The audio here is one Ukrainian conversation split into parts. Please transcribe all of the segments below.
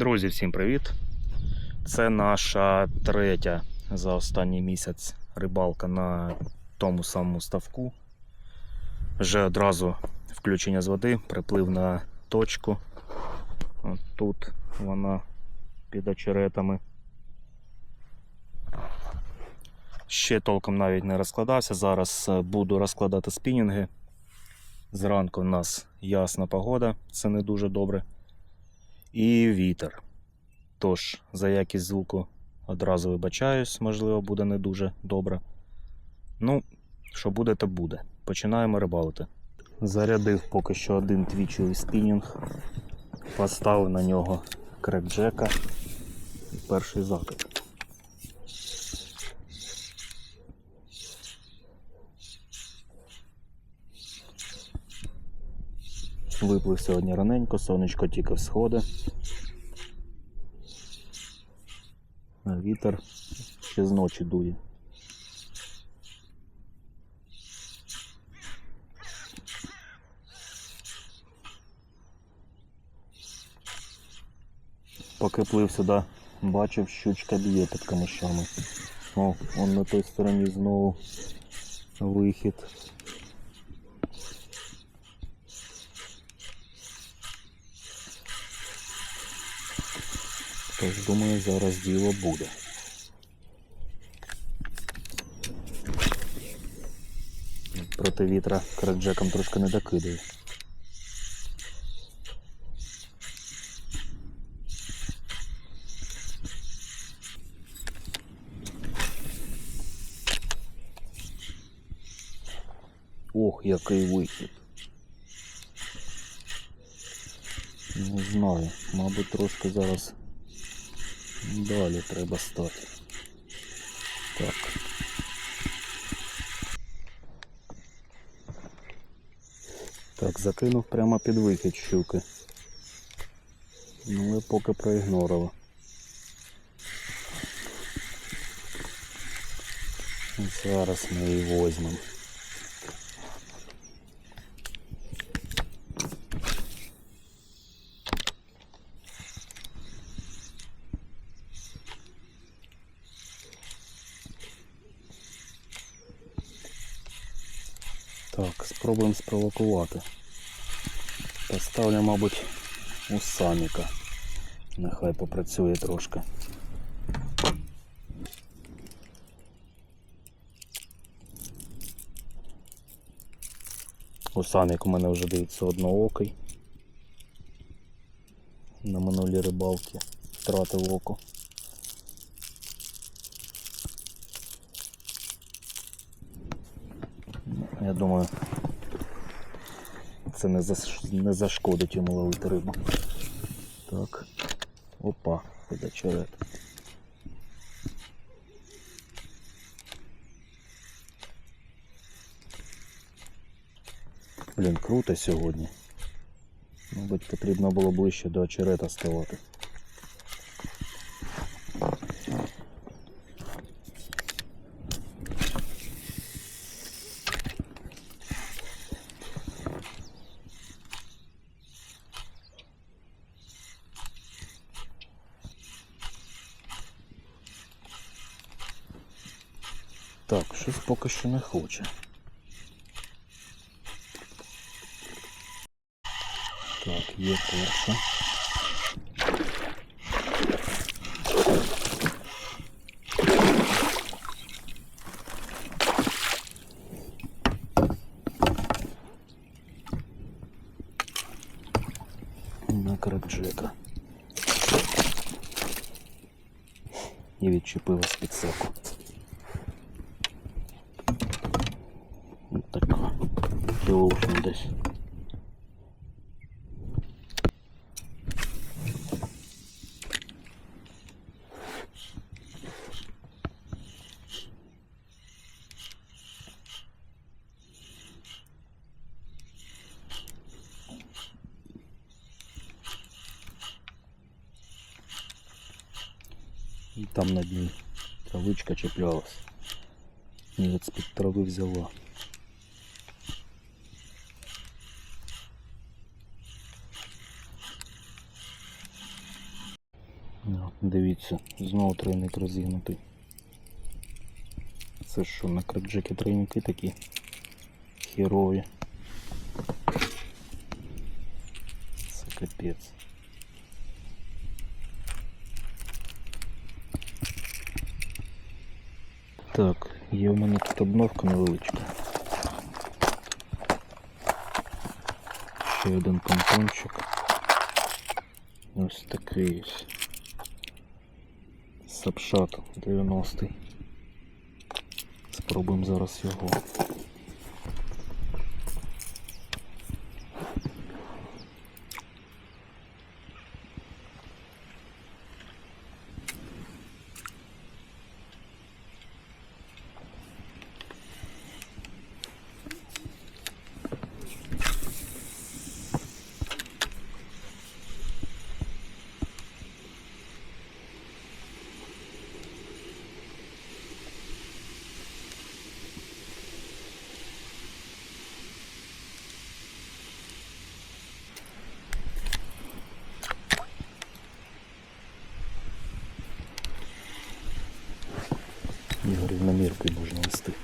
Друзі, всім привіт! Це наша третя за останній місяць рибалка на тому самому ставку. Вже одразу включення з води, приплив на точку. От тут вона під очеретами. Ще толком навіть не розкладався. Зараз е, буду розкладати спінінги. Зранку у нас ясна погода, це не дуже добре. І вітер. Тож, за якість звуку одразу вибачаюсь, можливо, буде не дуже добре. Ну, що буде, то буде. Починаємо рибалити. Зарядив поки що один твічовий спінінг, поставив на нього крекджека і перший закид. Виплив сьогодні раненько, сонечко тільки всходи. Вітер ще з ночі дує. Поки плив сюди, бачив, щучка б'є під камишами. О, он на той стороні знову вихід. Тож, думаю, зараз діло буде. Проти вітра краджеком трошки не докидає. Ох, який вихід. Не знаю, мабуть, трошки зараз далі треба стати. Так. Так, закинув прямо під вихід щуки. Ну, але поки проігнорила. Зараз ми її візьмемо. Так, спробуємо спровокувати. Поставлю, мабуть, у саміка. Нехай попрацює трошки. У самік у мене вже дивиться одноокий. На минулій рибалці втратив око. Я думаю, це не, заш... не зашкодить йому ловити рибу. Так. Опа, подачерет. Блін, круто сьогодні. Мабуть, потрібно було ближче до очерета ставати. Так, щось поки що не хоче. Так, є перша. На краджека. І відчепила з підсеку. Ось така. Кілушин десь. І там на дні травичка чіплялась. І от з-під трави взяла. Дивіться, знову тройник розігнутий. Це що, на крепджекі тройники такі херові. Це капець. Так, є в мене тут обновка невеличка. Ще один помпончик. Ось такий ось. Сапшат 90-й. Спробуємо зараз його. Можна.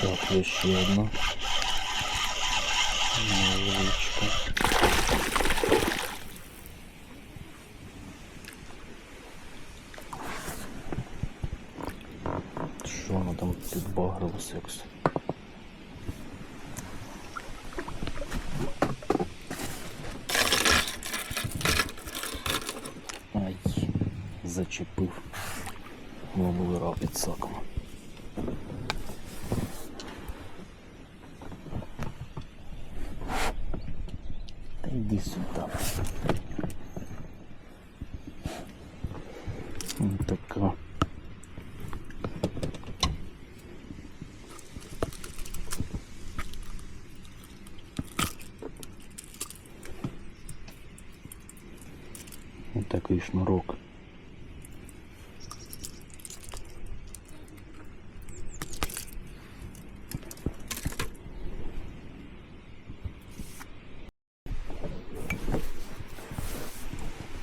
Так, є ще одна. Невеличка. Що воно там підбагрилось якось? Ай, зачепив. Мову під саком. Та йди сюди. Ось така. Ось такий шнурок.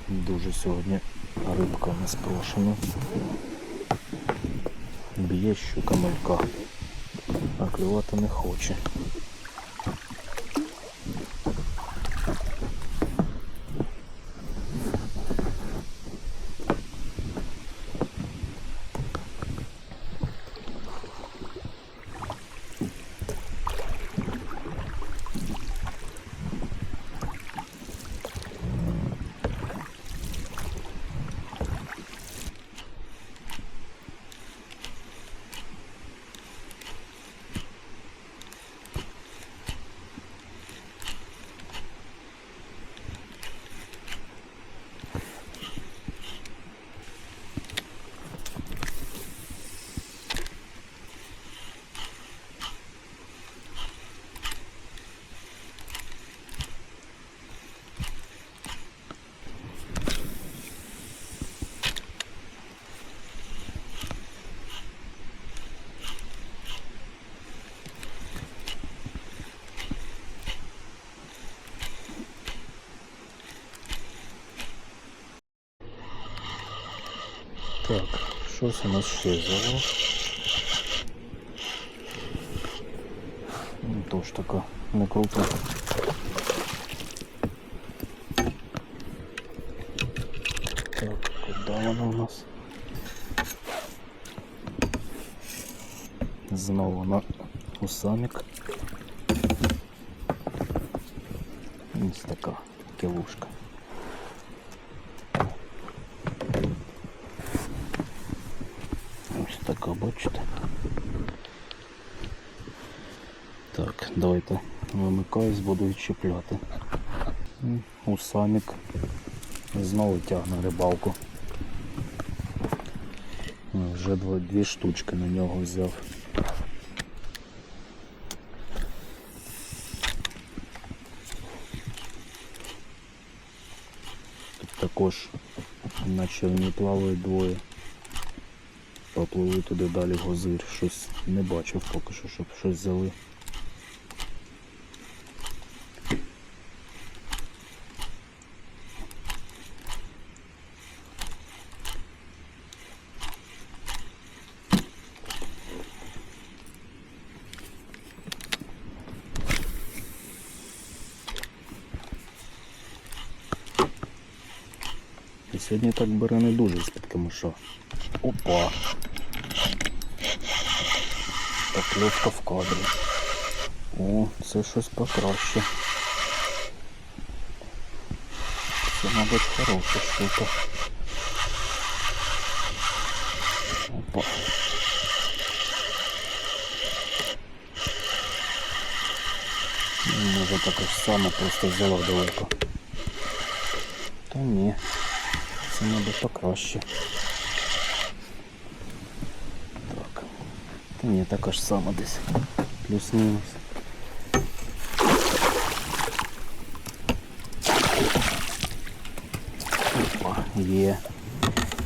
Дуже сьогодні рибка не спрошена. Б'є щука малька, а клювати не хоче. Так, щось у нас ще взяло. Ну, Тож така не крута. Так, куди вона у нас? Знову на усамік. Ось така кілушка. Вимикаюсь, буду відчіпляти. Усамік Знову тягне рибалку. Ну, Вже дві штучки на нього взяв. Тут також на човні плавають двоє. Попливли туди далі гозир. Щось не бачив поки що, щоб щось взяли. І сьогодні так бере не дуже з-під камиша. Опа! Покльовка в кадрі. О, це щось покраще. Це, мабуть, хороша штука. Опа. Може таке ж саме просто взяла далеко. Та ні. Це мабуть покраще. Так. Та ні, така ж сама десь. Плюс-мінус. Опа, є.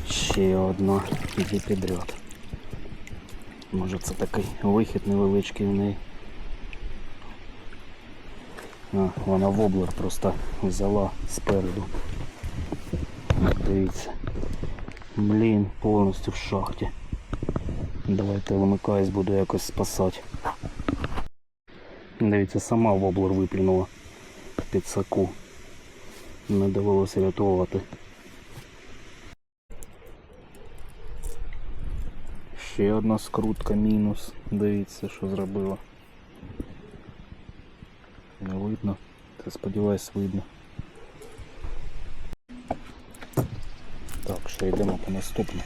Ще одна. Іди підряд. Може це такий вихід невеличкий в неї. А, вона воблер просто взяла спереду. Дивіться. Блін, повністю в шахті. Давайте вимикаюсь, буду якось спасати. Дивіться, сама воблер виплюнула в підсаку. Не довелося рятувати. Ще одна скрутка мінус. Дивіться, що зробила. Не видно. Та сподіваюсь видно. Так, що йдемо по наступне.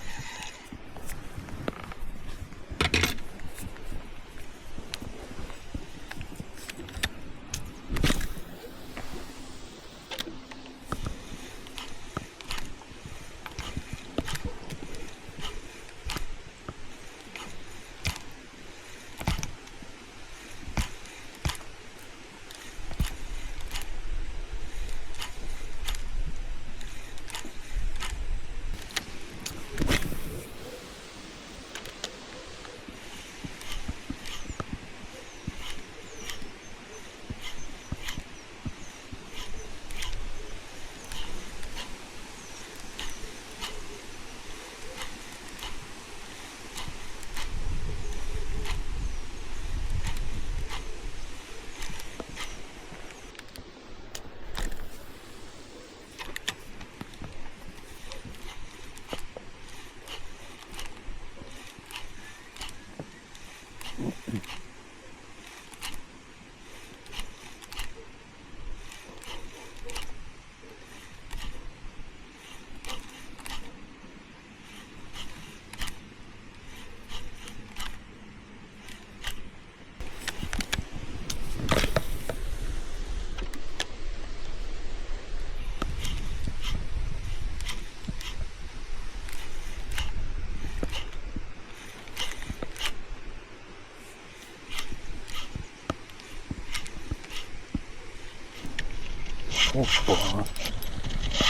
Опа.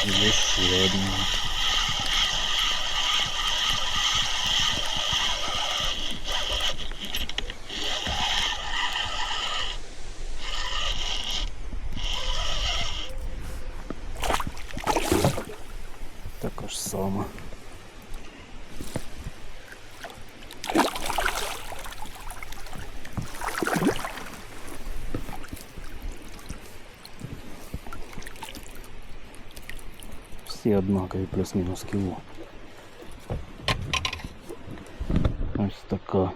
Є ще однакові плюс-мінус кіло. Ось така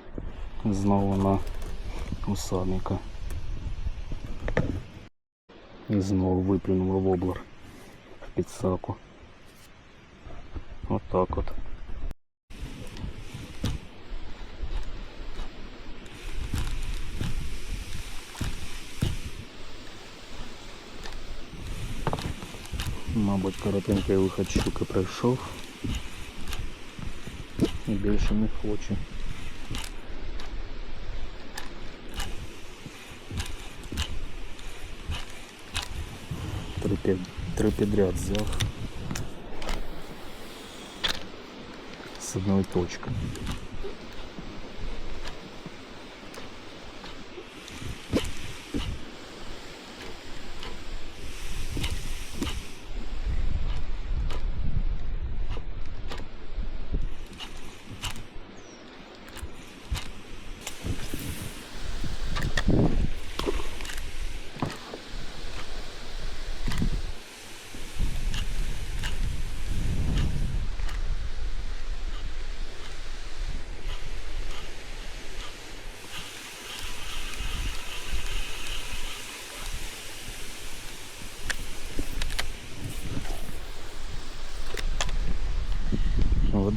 знову на усадника. І знову виплюнула воблер в підсаку. Отак от. Мабуть, коротенький виход щуки пройшов. І більше не хоче. Три, під- три підряд взяв. С одной точки.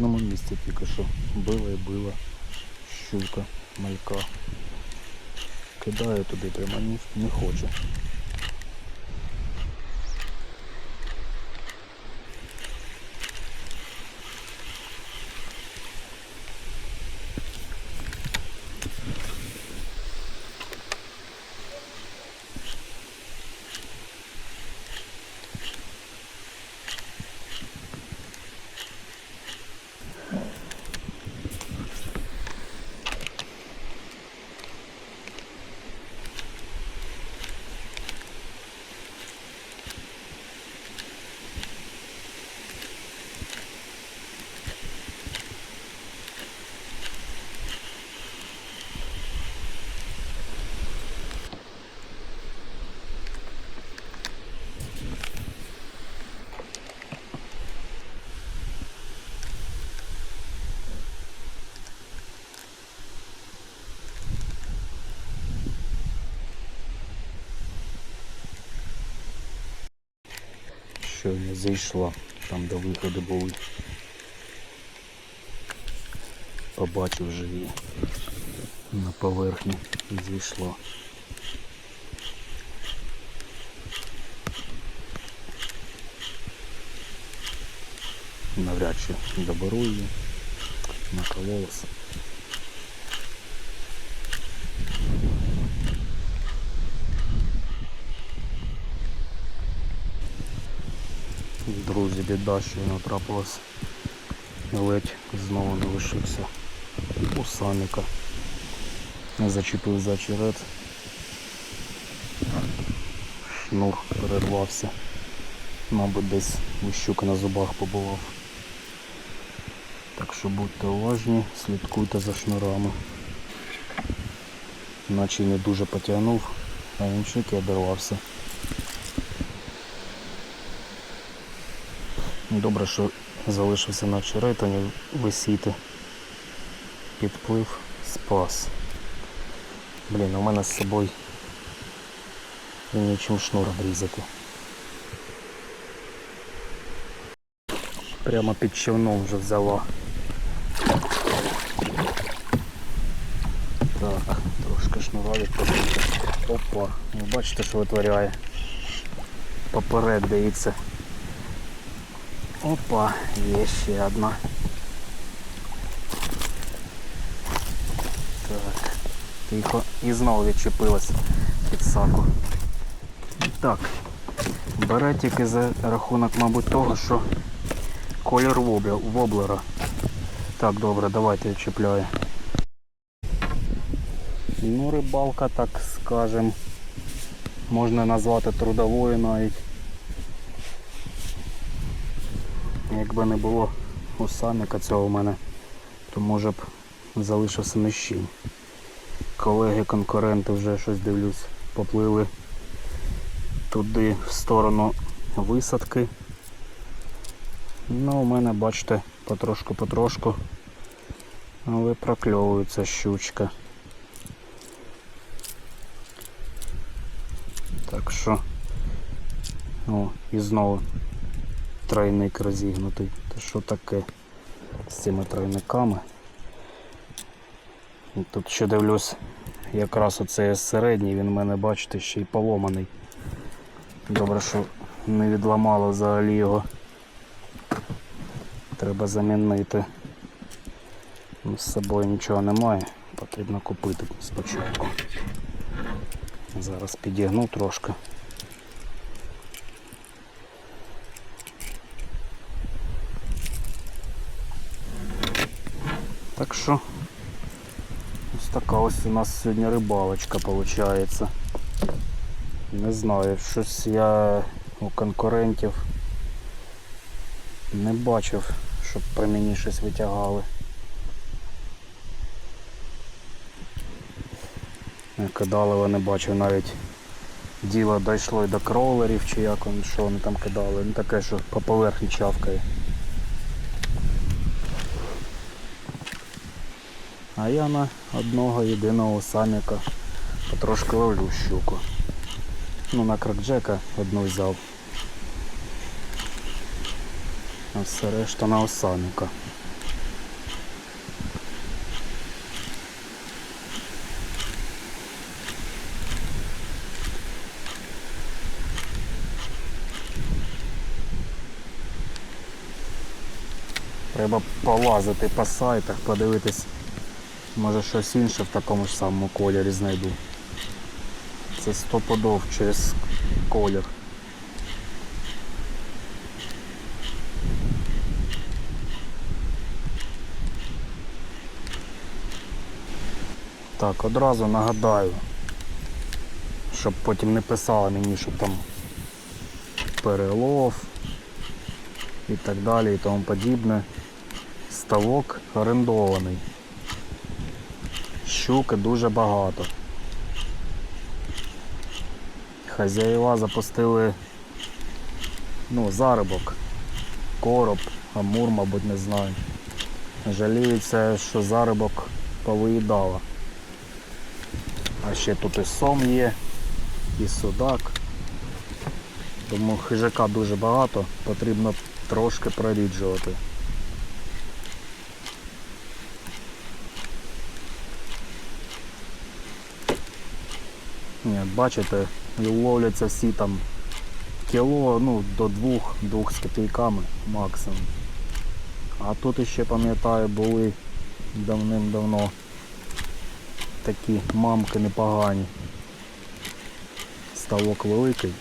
Одному місці тільки що била і била щука, малька. Кидаю туди прямо не, не хоче. Що я зайшла, там де виходи були. Побачив вже її на поверхні і зійшла. Навряд чи доберу її, накололася. Друзі, біда, що вона трапилась. Ледь знову не лишився у саника. Не зачепив за черед. Шнур перервався. Мабуть, десь вищук на зубах побував. Так що будьте уважні, слідкуйте за шнурами. Наче не дуже потягнув, а іншик і обірвався. Добре, що залишився на черетані висіти. Підплив, спас. Блін, у мене з собою нічим шнур обрізати. Прямо під човном вже взяла. Так, трошки шнура відпустити. Опа, ви бачите, що витворяє. Поперед дивіться. Опа, є ще одна. Так, тихо. І знову відчепилась під саку. Так. Бере тільки за рахунок, мабуть, того, що колір воблера. Так, добре, давайте відчіпляю. Ну, рибалка, так скажем, можна назвати трудовою навіть. Якби не було усаміка цього в мене, то може б залишився міщень. Колеги, конкуренти вже щось дивлюсь, поплили туди в сторону висадки. Ну, у мене, бачите, потрошку-потрошку, але прокльовується щучка. Так що, о, і знову тройник розігнутий. Та що таке з цими тройниками? Тут ще дивлюсь, якраз оцей середній, він у мене, бачите, ще й поломаний. Добре, що не відламало взагалі його. Треба замінити. Ну, З собою нічого немає, потрібно купити спочатку. Зараз підігну трошки. Так що ось така ось у нас сьогодні рибалочка виходить. Не знаю, щось я у конкурентів не бачив, щоб при мені щось витягали. Кидали вони бачив навіть діло дійшло і до кроулерів чи як вони, що вони там кидали. Ну таке, що по поверхні чавкає. А я на одного єдиного саміка потрошки ловлю щуку. Ну на кракджека одну взяв. А все решта на осаміка. Треба полазити по сайтах, подивитись, може щось інше в такому ж самому кольорі знайду. Це стопудов через колір. Так, одразу нагадаю, щоб потім не писали мені, що там перелов і так далі і тому подібне. Ставок орендований. Щуки дуже багато. Хазяїва запустили ну, заробок, короб, амур, мабуть, не знаю. Жаліються, що заробок повиїдала. А ще тут і сом є, і судак. Тому хижака дуже багато, потрібно трошки проріджувати. Ні, бачите, і ловляться всі там кіло, ну, до двох, двох з копійками максимум. А тут ще пам'ятаю були давним-давно такі мамки непогані. Ставок великий.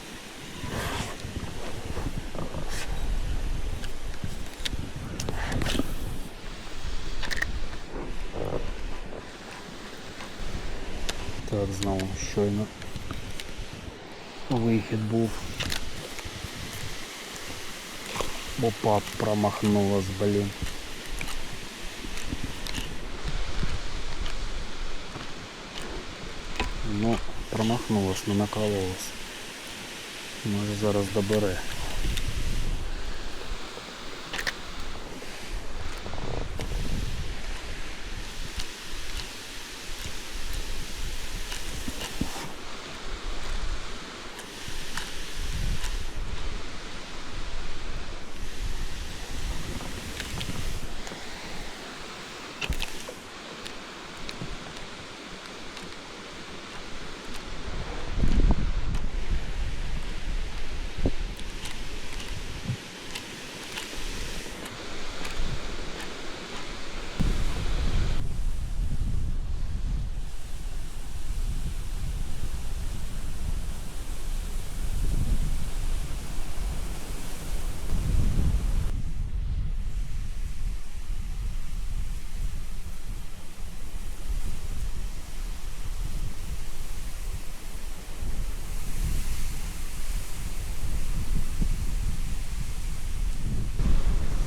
Так, знову щойно вихід був. Опа, промахнулась, блін. Ну, промахнулась, не накололась. Може зараз добере.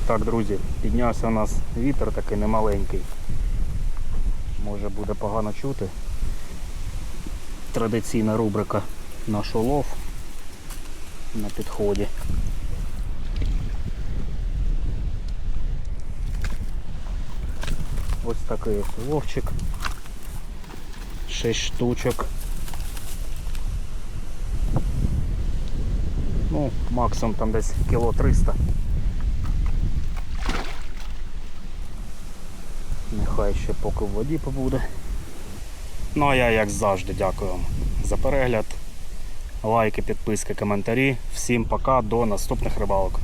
Так, друзі, піднявся у нас вітер такий немаленький. Може буде погано чути. Традиційна рубрика наш улов на підході. Ось такий уловчик. 6 штучок. Ну, максимум там десь кіло 300. Нехай ще поки в воді побуде. Ну а я як завжди дякую вам за перегляд. лайки, підписки, коментарі. Всім пока, до наступних рибалок.